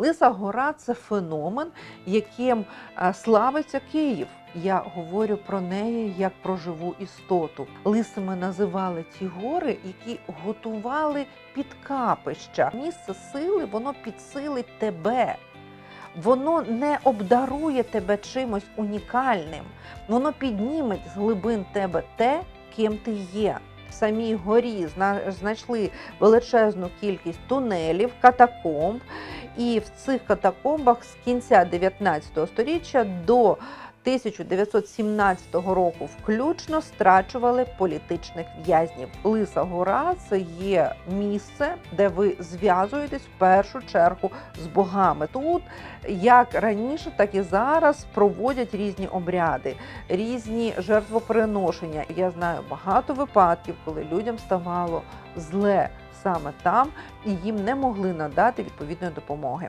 Лиса гора це феномен, яким е, славиться Київ. Я говорю про неї як про живу істоту. Лисами називали ті гори, які готували підкапища. Місце сили воно підсилить тебе. Воно не обдарує тебе чимось унікальним. Воно підніме з глибин тебе те, ким ти є. В самій горі зна- знайшли величезну кількість тунелів, катакомб, і в цих катакомбах з кінця 19 століття до 1917 року включно страчували політичних в'язнів. Лиса гора це є місце, де ви зв'язуєтесь в першу чергу з богами. Тут як раніше, так і зараз проводять різні обряди, різні жертвоприношення. Я знаю багато випадків, коли людям ставало зле саме там, і їм не могли надати відповідної допомоги.